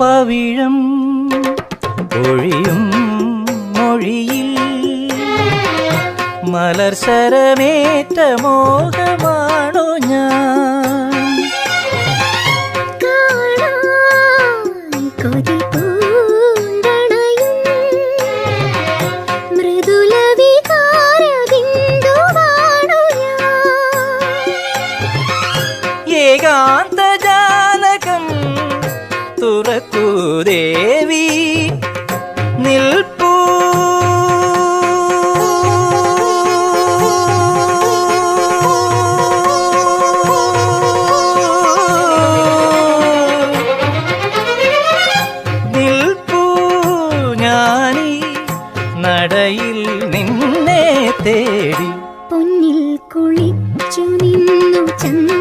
പവിഴം ഒഴിയും മൊഴിയിൽ. മലർശരമേറ്റ മോഹമാണോ ഞാൻ. കൊതി തുറക്കൂ ദേവി നിൽപ്പൂ. നിൽപ്പൂ ഞാനീ നടയിൽ നിന്നെ തേടി. പൊന്നിൽ കുളിച്ചു നിന്നു ചന്ദ്ര